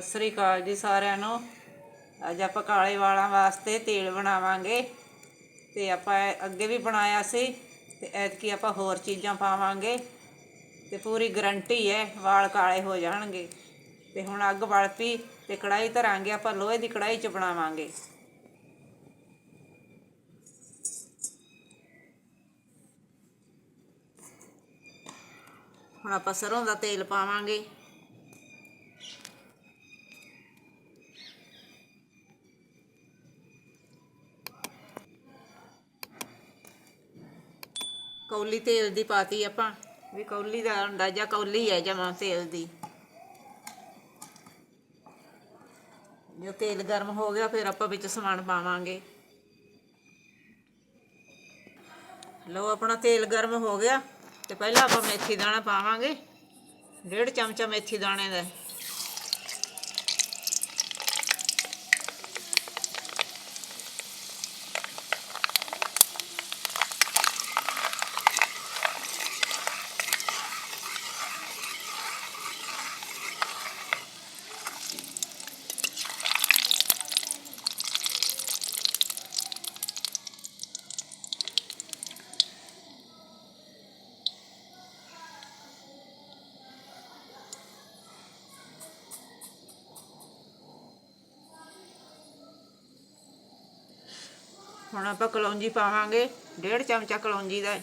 ਸਤਿ ਸ੍ਰੀ ਅਕਾਲ ਜੀ ਸਾਰਿਆਂ ਨੂੰ। ਅੱਜ ਆਪਾਂ ਕਾਲੇ ਵਾਲਾਂ ਵਾਸਤੇ ਤੇਲ ਬਣਾਵਾਂਗੇ ਤੇ ਆਪਾਂ ਅੱਗੇ ਵੀ ਬਣਾਇਆ ਸੀ ਤੇ ਐਤਕੀ ਆਪਾਂ ਹੋਰ ਚੀਜ਼ਾਂ ਪਾਵਾਂਗੇ ਤੇ ਪੂਰੀ ਗਰੰਟੀ ਹੈ ਵਾਲ ਕਾਲੇ ਹੋ ਜਾਣਗੇ। ਤੇ ਹੁਣ ਅੱਗ ਬਲ ਪਈ ਤੇ ਕੜਾਈ ਧਰਾਂਗੇ ਆਪਾਂ, ਲੋਹੇ ਦੀ ਕੜਾਈ 'ਚ ਬਣਾਵਾਂਗੇ। ਹੁਣ ਆਪਾਂ ਸਰੋਂ ਦਾ ਤੇਲ ਪਾਵਾਂਗੇ। ਕੌਲੀ ਤੇਲ ਦੀ ਪਾਤੀ ਆਪਾਂ, ਵੀ ਕੌਲੀ ਦਾ ਅੰਦਾਜ਼ਾ ਕੌਲੀ ਹੈ ਜਮਾ ਤੇਲ ਦੀ। ਜੋ ਤੇਲ ਗਰਮ ਹੋ ਗਿਆ, ਫਿਰ ਆਪਾਂ ਵਿੱਚ ਸਮਾਨ ਪਾਵਾਂਗੇ। ਲਓ, ਆਪਣਾ ਤੇਲ ਗਰਮ ਹੋ ਗਿਆ, ਤੇ ਪਹਿਲਾਂ ਆਪਾਂ ਮੇਥੀ ਦਾਣਾ ਪਾਵਾਂਗੇ। ਡੇਢ ਚਮਚਾ ਮੇਥੀ ਦਾਣੇ ਦਾ। ਹੁਣ ਆਪਾਂ ਕਲੌਂਜੀ ਪਾਵਾਂਗੇ ਡੇਢ ਚਮਚਾ ਕਲੌਂਜੀ ਦਾ।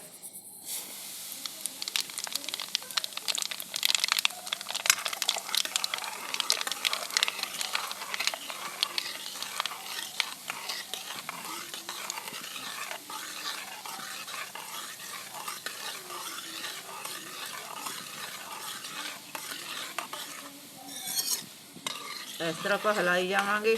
ਇਸ ਤਰ੍ਹਾਂ ਆਪਾਂ ਹਿਲਾਈ ਜਾਵਾਂਗੇ।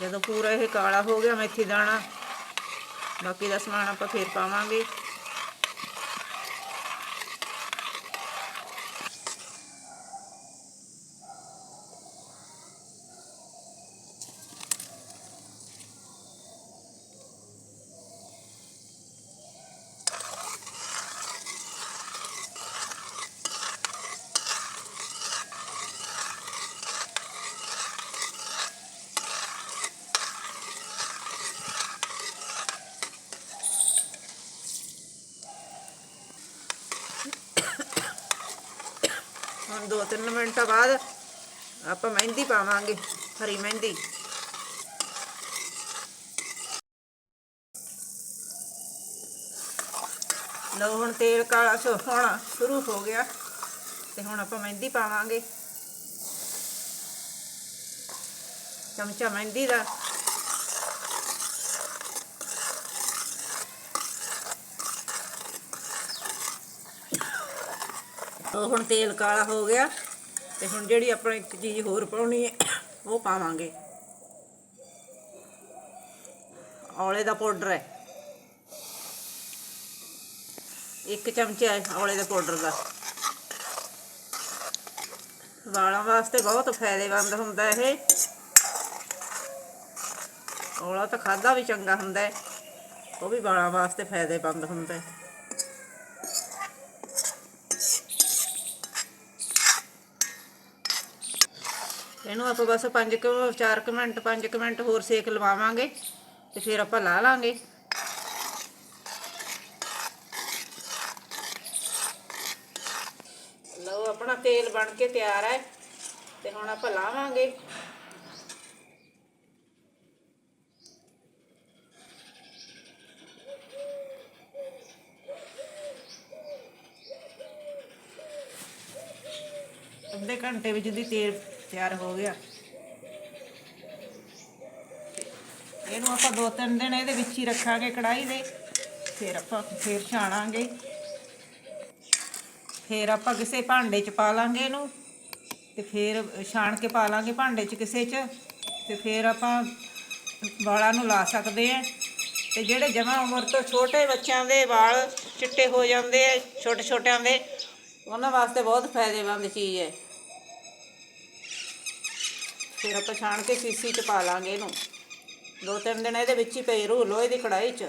ਜਦੋਂ ਪੂਰਾ ਇਹ ਕਾਲਾ ਹੋ ਗਿਆ ਮੇਥੀ ਦਾਣਾ ਬਾਕੀ ਦਾ ਸਮਾਨ ਆਪਾਂ ਫੇਰ ਪਾਵਾਂਗੇ। ਹੁਣ 2-3 ਮਿੰਟਾਂ ਬਾਅਦ ਆਪਾਂ ਮਹਿੰਦੀ ਪਾਵਾਂਗੇ, ਹਰੀ ਮਹਿੰਦੀ। ਲਓ ਹੁਣ ਤੇਲ ਕਾਲਾ ਹੋਣਾ ਸ਼ੁਰੂ ਹੋ ਗਿਆ ਤੇ ਹੁਣ ਆਪਾਂ ਮਹਿੰਦੀ ਪਾਵਾਂਗੇ। ਚਮਚਾ ਮਹਿੰਦੀ ਦਾ। ਹੁਣ ਤੇਲ ਕਾਲਾ ਹੋ ਗਿਆ ਤੇ ਹੁਣ ਜਿਹੜੀ ਆਪਾਂ ਇੱਕ ਚੀਜ਼ ਹੋਰ ਪਾਉਣੀ ਹੈ, ਉਹ ਪਾਵਾਂਗੇ। ਔਲੇ ਦਾ ਪਾਊਡਰ ਹੈ। ਇੱਕ ਚਮਚਾ ਹੈ ਔਲੇ ਦੇ ਪਾਊਡਰ ਦਾ। ਵਾਲਾਂ ਵਾਸਤੇ ਬਹੁਤ ਫਾਇਦੇਮੰਦ ਹੁੰਦਾ ਇਹ। ਔਲਾ ਤਾਂ ਖਾਦਾ ਵੀ ਚੰਗਾ ਹੁੰਦਾ ਹੈ। ਉਹ ਵੀ ਵਾਲਾਂ ਵਾਸਤੇ ਫਾਇਦੇਮੰਦ ਹੁੰਦਾ ਹੈ। ਇਹਨੂੰ ਆਪਾਂ ਬਸ 5 ਕੁ 4 ਕੁ ਮਿੰਟ 5 ਕੁ ਮਿੰਟ ਹੋਰ ਸੇਕ ਲਵਾਵਾਂਗੇ ਤੇ ਫਿਰ ਆਪਾਂ ਲਾ ਲਾਂਗੇ। ਲਓ, ਆਪਣਾ ਤੇਲ ਬਣ ਕੇ ਤਿਆਰ ਹੈ ਤੇ ਹੁਣ ਆਪਾਂ ਲਾਵਾਂਗੇ। ਅੱਧੇ ਘੰਟੇ ਵਿੱਚ ਦੀ ਤੇਲ ਤਿਆਰ ਹੋ ਗਿਆ। ਇਹਨੂੰ ਆਪਾਂ ਦੋ ਤਿੰਨ ਦਿਨ ਇਹਦੇ ਵਿੱਚ ਹੀ ਰੱਖਾਂਗੇ ਕੜਾਈ ਦੇ, ਫਿਰ ਆਪਾਂ ਫਿਰ ਛਾਣਾਂਗੇ। ਫਿਰ ਆਪਾਂ ਕਿਸੇ ਭਾਂਡੇ 'ਚ ਪਾ ਲਾਂਗੇ ਇਹਨੂੰ ਤੇ ਫਿਰ ਛਾਣ ਕੇ ਪਾ ਲਾਂਗੇ ਭਾਂਡੇ 'ਚ ਕਿਸੇ 'ਚ ਤੇ ਫਿਰ ਆਪਾਂ ਵਾਲਾਂ ਨੂੰ ਲਾ ਸਕਦੇ ਆ ਤੇ ਜਿਹੜੇ ਜਮਾ ਉਮਰ ਤੋਂ ਛੋਟੇ ਬੱਚਿਆਂ ਦੇ ਵਾਲ ਚਿੱਟੇ ਹੋ ਜਾਂਦੇ ਆ, ਛੋਟੇ ਛੋਟਿਆਂ ਦੇ, ਉਹਨਾਂ ਵਾਸਤੇ ਬਹੁਤ ਫਾਇਦੇਮੰਦ ਚੀਜ਼ ਹੈ। ਫਿਰ ਆਪਾਂ ਛਾਣ ਕੇ ਸੀਸੀ ਚ ਪਾ ਲਾਂਗੇ ਇਹਨੂੰ। ਦੋ ਤਿੰਨ ਦਿਨ ਇਹਦੇ ਵਿੱਚ ਹੀ ਪਈ ਰੂ ਲੋਹੇ ਦੀ ਕੜਾਈ ਚ।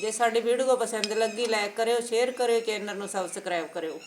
ਜੇ ਸਾਡੀ ਵੀਡੀਓ ਪਸੰਦ ਲੱਗੀ ਲਾਈਕ ਕਰਿਓ ਸ਼ੇਅਰ ਕਰਿਓ ਚੈਨਲ ਨੂੰ ਸਬਸਕ੍ਰਾਈਬ ਕਰਿਓ।